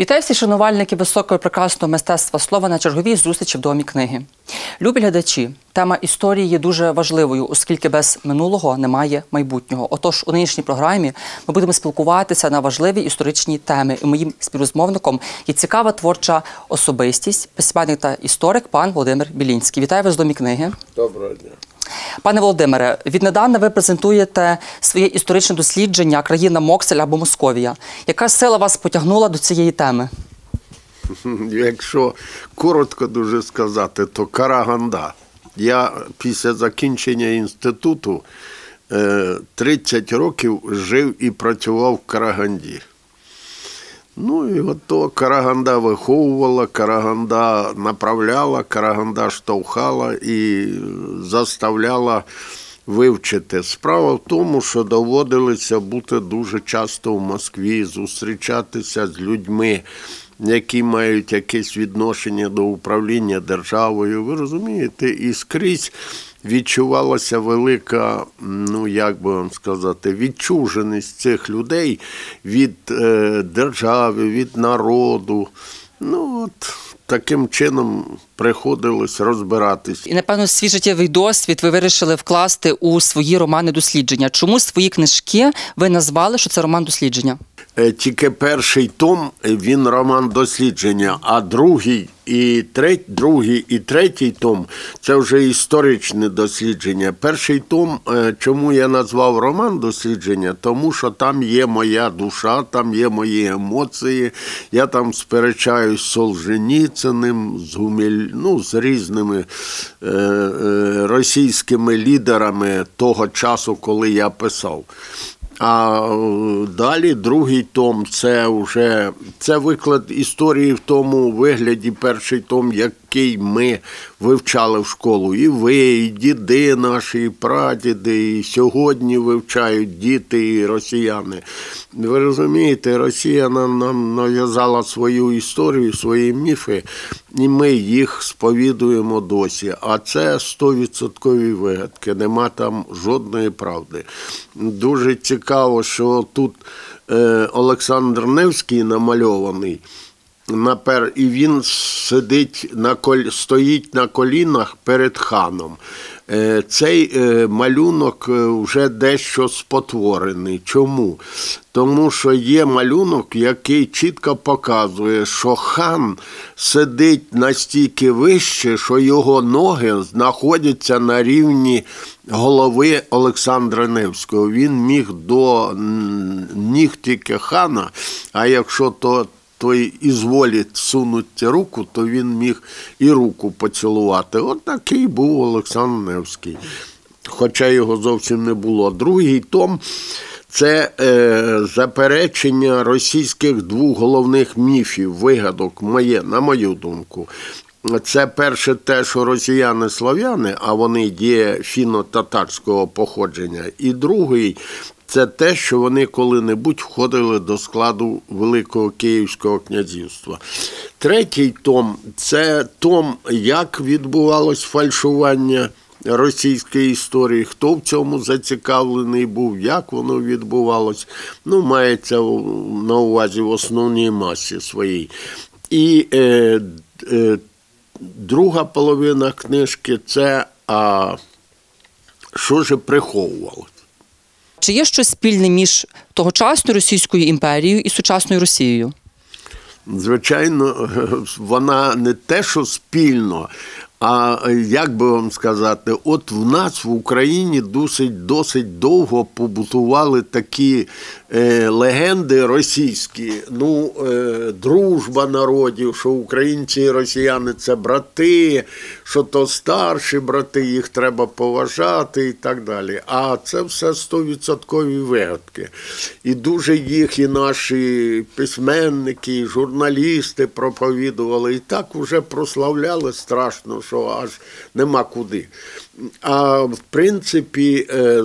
Вітаю всі шанувальники високого прекрасного мистецтва слова на черговій зустрічі в домі книги. Любі глядачі, тема історії є дуже важливою, оскільки без минулого немає майбутнього. Отож, у нинішній програмі ми будемо спілкуватися на важливі історичні теми. І моїм співрозмовником є цікава творча особистість, письменник та історик пан Володимир Білінський. Вітаю вас в домі книги. Доброго дня. Пане Володимире, віднедавна ви презентуєте своє історичне дослідження країна Моксель або Московія. Яка сила вас потягнула до цієї теми? Якщо коротко дуже сказати, то Караганда. Я після закінчення інституту е, 30 років жив і працював в Караганді. Ну і от то Караганда виховувала, Караганда направляла, Караганда штовхала і заставляла вивчити. Справа в тому, що доводилося бути дуже часто в Москві, зустрічатися з людьми, які мають якесь відношення до управління державою. Ви розумієте, і скрізь відчувалася велика, ну як би вам сказати, відчуженість цих людей від е, держави, від народу. Ну от таким чином приходилось розбиратись. І напевно свій життєвий досвід ви вирішили вкласти у свої романи дослідження. Чому свої книжки ви назвали, що це роман дослідження? Е, Тільки перший том е, він роман дослідження, а другий і третій, другий і третій том це вже історичне дослідження. Перший том, е, чому я назвав роман дослідження, тому що там є моя душа, там є мої емоції. Я там сперечаюсь з Солженіциним, з Гуміль, ну, з різними е, е, російськими лідерами того часу, коли я писав. А далі другий том це вже це виклад історії в тому вигляді, перший том, який ми вивчали в школу. І ви, і діди наші, і прадіди, і сьогодні вивчають діти і росіяни. Ви розумієте, Росія нам, нам нав'язала свою історію, свої міфи, і ми їх сповідуємо досі. А це 100% вигадки, нема там жодної правди. Дуже цікаво, що тут е, Олександр Невський намальований. Напер, і він сидить на коль, стоїть на колінах перед ханом. Е, Цей е, малюнок е, вже дещо спотворений. Чому? Тому що є малюнок, який чітко показує, що хан сидить настільки вище, що його ноги знаходяться на рівні голови Олександра Невського. Він міг до ніг тільки хана, а якщо то той ізволить сунути руку, то він міг і руку поцілувати. От такий був Олександр Невський. Хоча його зовсім не було. Другий том це е, заперечення російських двох головних міфів, вигадок, моє, на мою думку. Це перше те, що росіяни слав'яни, а вони є фіно-татарського походження. І другий це те, що вони коли-небудь входили до складу Великого Київського князівства. Третій том це том, як відбувалось фальшування російської історії, хто в цьому зацікавлений був, як воно відбувалось. Ну, мається на увазі в основній масі своїй. І е, е, друга половина книжки це а, що ж приховувалось. Чи є щось спільне між тогочасною Російською імперією і сучасною Росією? Звичайно, вона не те, що спільно, а як би вам сказати, от в нас в Україні досить досить довго побутували такі легенди російські. Ну, е, дружба народів, що українці і росіяни це брати, що то старші брати, їх треба поважати і так далі. А це все стовідсоткові вигадки. І дуже їх і наші письменники, і журналісти проповідували, і так уже прославляли страшно що аж нема куди. А в принципі, е, е,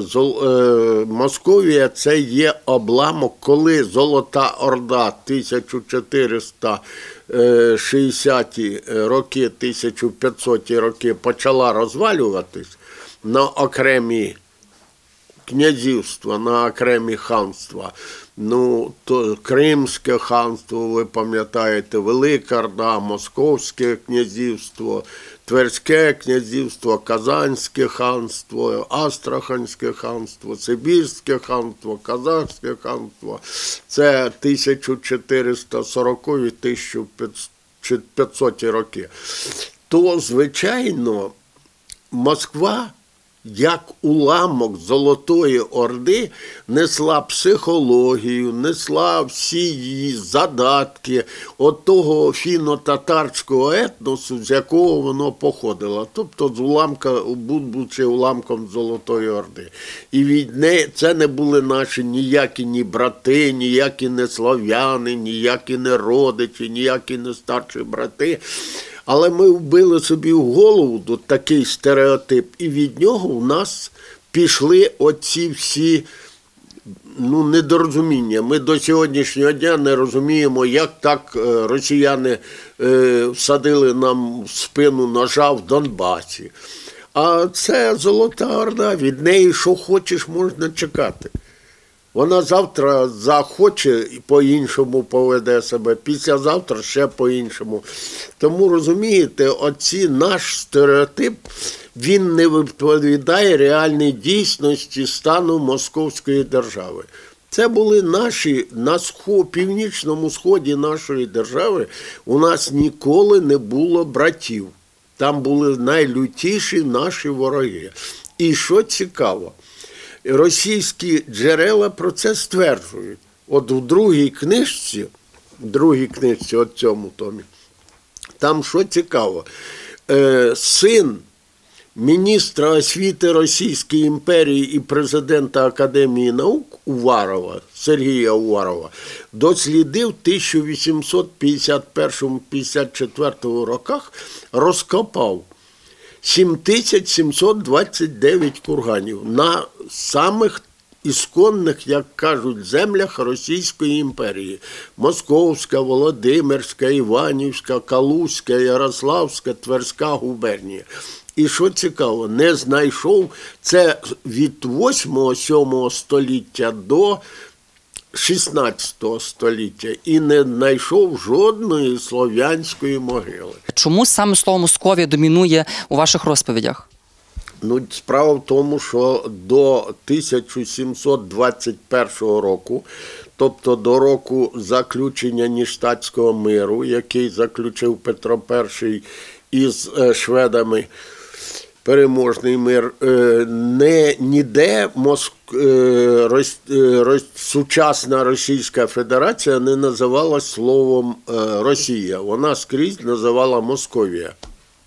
Московія це є обламок, коли Золота Орда 1460-ті роки, 1500-ті роки почала розвалюватись на окремі князівства, на окремі ханства. Ну, то Кримське ханство, ви пам'ятаєте, Велика Орда, Московське князівство, Тверське князівство, Казанське ханство, Астраханське ханство, Сибірське ханство, Казахське ханство. Це 1440-1500 роки. То, звичайно, Москва, як уламок Золотої Орди, несла психологію, несла всі її задатки от того фіно-татарського етносу, з якого воно походило. Тобто з уламка, будучи уламком Золотої Орди. І від неї це не були наші ніякі ні брати, ніякі не слав'яни, ніякі не родичі, ніякі не старші брати. Але ми вбили собі в голову такий стереотип, і від нього у нас пішли оці всі ну, недорозуміння. Ми до сьогоднішнього дня не розуміємо, як так е, росіяни е, всадили нам в спину ножа в Донбасі. А це Золота Орда, від неї що хочеш, можна чекати. Вона завтра захоче і по-іншому поведе себе, післязавтра ще по-іншому. Тому розумієте, оці наш стереотип він не відповідає реальній дійсності стану Московської держави. Це були наші на сход, північному сході нашої держави. У нас ніколи не було братів. Там були найлютіші наші вороги. І що цікаво, російські джерела про це стверджують. От у другій книжці, в другій книжці, от цьому томі, там що цікаво, е, син міністра освіти Російської імперії і президента Академії наук Уварова, Сергія Уварова, дослідив в 1851-54 роках, розкопав 7729 курганів на самих ісконних, як кажуть, землях Російської імперії: Московська, Володимирська, Іванівська, Калузька, Ярославська, Тверська губернія. І що цікаво, не знайшов це від 8-7 століття до 16 століття і не знайшов жодної слов'янської могили. Чому саме слово Московія домінує у ваших розповідях? Ну, справа в тому, що до 1721 року, тобто до року заключення Ніштатського миру, який заключив Петро І із е, шведами, переможний мир, е, не ніде Моск... е, Рос... е, Рос- сучасна Російська Федерація не називала словом Росія. Вона скрізь називала Московія.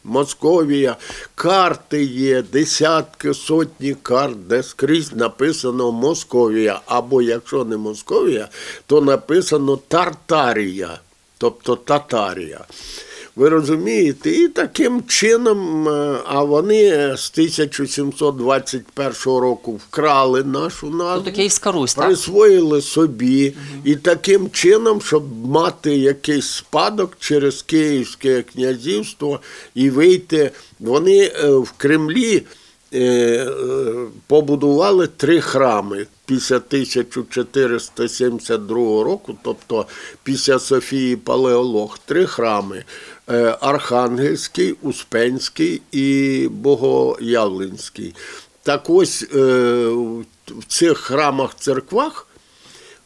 Московія, карти є, десятки, сотні карт, де скрізь написано Московія. Або якщо не Московія, то написано Тартарія, тобто Татарія. Ви розумієте? І таким чином, е, а вони з 1721 року вкрали нашу назву Тобто Київська Русь, так? присвоїли собі, і таким чином, щоб мати якийсь спадок через Київське князівство і вийти, вони е, в Кремлі е, е, побудували три храми. Після 1472 року, тобто після Софії Палеолог, три храми: е, Архангельський, Успенський і Богоявленський. Так ось е, в цих храмах церквах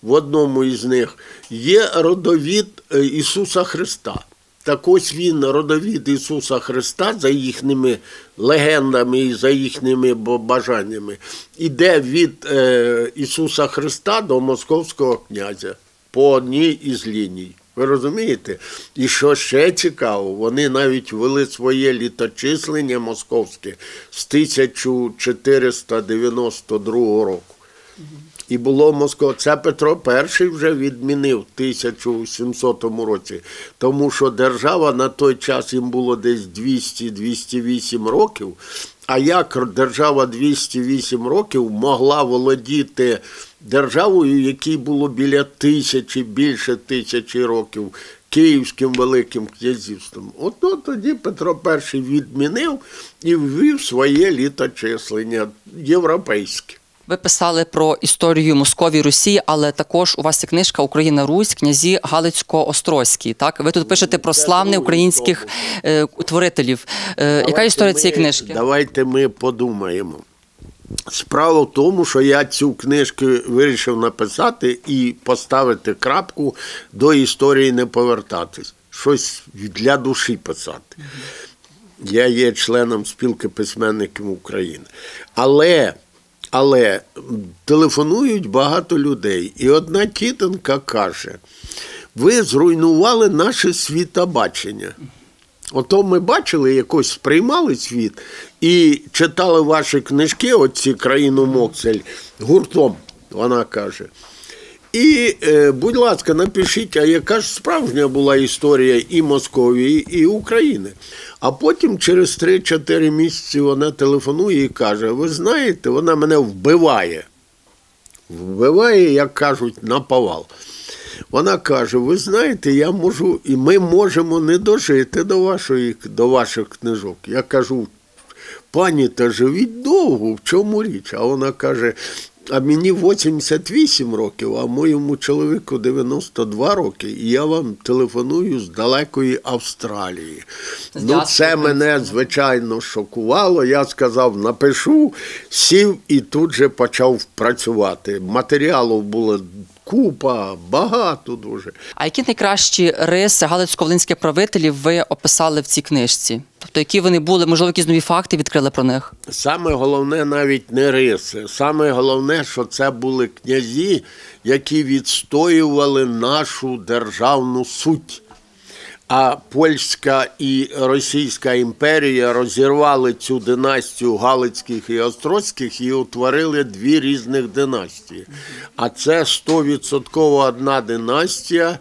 в одному із них є родовід е, Ісуса Христа. Так ось він, родовід Ісуса Христа, за їхніми легендами і за їхніми бажаннями, іде від е, Ісуса Христа до Московського князя по одній із ліній. Ви розумієте? І що ще цікаво, вони навіть ввели своє літочислення московське з 1492 року. І було Москва. Це Петро І вже відмінив в 1700 році, тому що держава на той час їм було десь 200-208 років. А як держава 208 років могла володіти державою, якій було біля тисячі, більше тисячі років, Київським Великим князівством? От, от тоді Петро І відмінив і ввів своє літочислення європейське. Ви писали про історію Московії Росії, але також у вас є книжка Україна Русь, князі Галицько-Острозькі. Так, ви тут пишете про славних українських е, творителів. Е, яка історія ми- цієї книжки? Давайте ми подумаємо. Справа в тому, що я цю книжку вирішив написати і поставити крапку до історії не повертатись. Щось для душі писати. Я є членом спілки письменників України. Але, але телефонують багато людей. І одна тітонька каже: ви зруйнували наше світобачення. Ото ми бачили, якось сприймали світ і читали ваші книжки, оці країну Моксель, гуртом, вона каже. І, е, будь ласка, напишіть, а яка ж справжня була історія і Московії, і України. А потім через 3-4 місяці вона телефонує і каже: ви знаєте, вона мене вбиває. Вбиває, як кажуть, на повал. Вона каже: ви знаєте, я можу, і ми можемо не дожити до, вашої, до ваших книжок. Я кажу, пані, та живіть довго, в чому річ? А вона каже: а мені 88 років, а моєму чоловіку 92 роки, і я вам телефоную з далекої Австралії. Ну, це мене, звичайно, шокувало. Я сказав, напишу, сів і тут же почав працювати. Матеріалу було купа, багато дуже. А які найкращі риси галицько-волинських правителів ви описали в цій книжці? Тобто, які вони були, можливо, якісь нові факти відкрили про них? Саме головне навіть не риси. Саме головне, що це були князі, які відстоювали нашу державну суть. А польська і російська імперія розірвали цю династію Галицьких і Острозьких і утворили дві різних династії. А це 100% одна династія.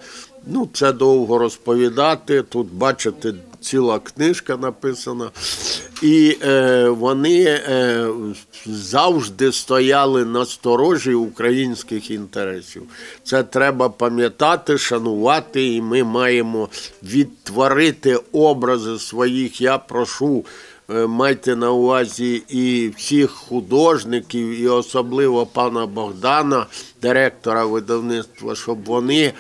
Ну, це довго розповідати. Тут бачите, ціла книжка написана. І е, вони е, завжди стояли на сторожі українських інтересів. Це треба пам'ятати, шанувати, і ми маємо відтворити образи своїх. Я прошу. е, Майте на увазі і всіх художників, і особливо пана Богдана, директора видавництва, щоб вони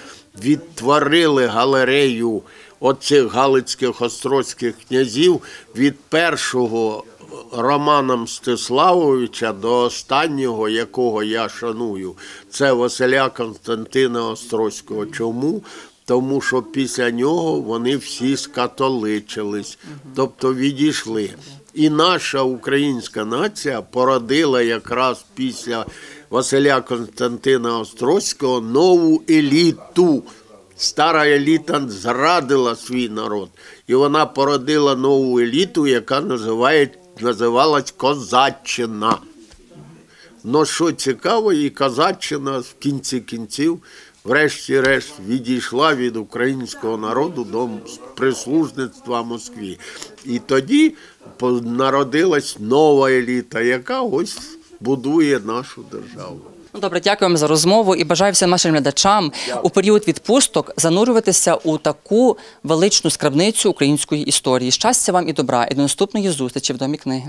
відтворили галерею оцих галицьких острозьких князів від першого Романа Мстиславовича до останнього, якого я шаную, це Василя Константина Острозького. Чому? Тому що після нього вони всі скатоличились, тобто відійшли. І наша українська нація породила якраз після Василя Константина Острозького нову еліту. Стара еліта зрадила свій народ, і вона породила нову еліту, яка називає, називалась Козаччина. Ну, що цікаво, і Козаччина в кінці кінців, врешті-решт, відійшла від українського народу до прислужництва Москві. І тоді народилась нова еліта, яка ось будує нашу державу. Ну, добре, дякуємо за розмову і бажаю всім нашим глядачам у період відпусток занурюватися у таку величну скрабницю української історії. Щастя вам і добра, і до наступної зустрічі в домі книги.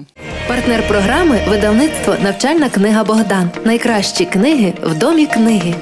Партнер програми видавництво Навчальна книга Богдан. Найкращі книги в домі книги.